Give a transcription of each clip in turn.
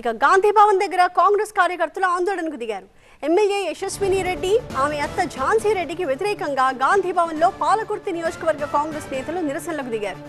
ఇక గాంధీ భవన్ దగ్గర కాంగ్రెస్ కార్యకర్తలు ఆందోళనకు దిగారు. ఎమ్మెల్యే యశస్విని రెడ్డి ఆమె అత్త ఝాన్సీ రెడ్డికి వ్యతిరేకంగా గాంధీ భవన్లో పాలకుర్తి నియోజకవర్గ కాంగ్రెస్ నేతలు నిరసనలకు దిగారు.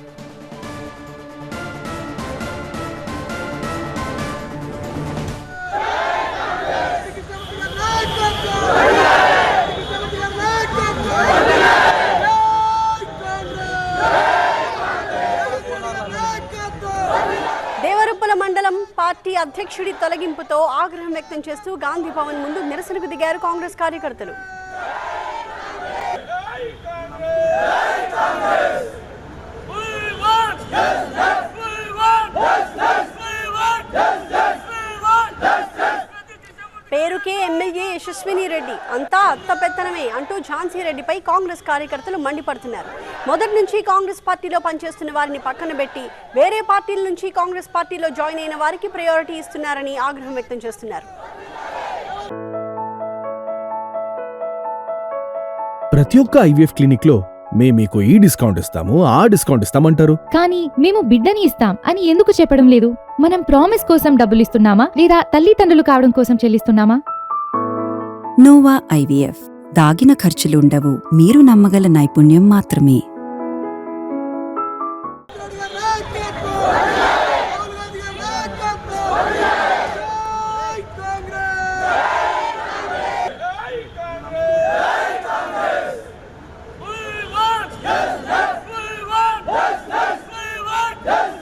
దేవరుప్పల మండలం పార్టీ అధ్యక్షుడి తొలగింపుతో ఆగ్రహం వ్యక్తం చేస్తూ గాంధీ భవన్ ముందు నిరసనకు దిగారు కాంగ్రెస్ కార్యకర్తలు We want. We want. We want justice. పేరుకే ఎమ్మెల్యే యశస్విని రెడ్డి. అంతా అత్త పెత్తనమే అంటూ ఝాన్సీ రెడ్డిపై కాంగ్రెస్ కార్యకర్తలు మండిపడుతున్నారు. మొదటి నుంచి కాంగ్రెస్ పార్టీలో పనిచేస్తున్న వారిని పక్కన పెట్టి వేరే పార్టీల నుంచి కాంగ్రెస్ పార్టీలో జాయిన్ అయిన వారికి ప్రయారిటీ ఇస్తున్నారని ఆగ్రహం వ్యక్తం చేస్తున్నారు. ప్రతి ఒక్క ఐవీఎఫ్ క్లినిక్లో మేము మీకు ఈ డిస్కౌంట్ ఇస్తాము ఆ డిస్కౌంట్ ఇస్తామంటారు. కానీ మేము బిడ్డని ఇస్తాం అని ఎందుకు చెప్పడం లేదు? మనం ప్రామిస్ కోసం డబ్బులు ఇస్తున్నామా లేదా తల్లిదండ్రులు కావడం కోసం చెల్లిస్తున్నామా? నోవా ఐవీఎఫ్ దాగిన ఖర్చులుండవు మీరు నమ్మగల నైపుణ్యం మాత్రమే We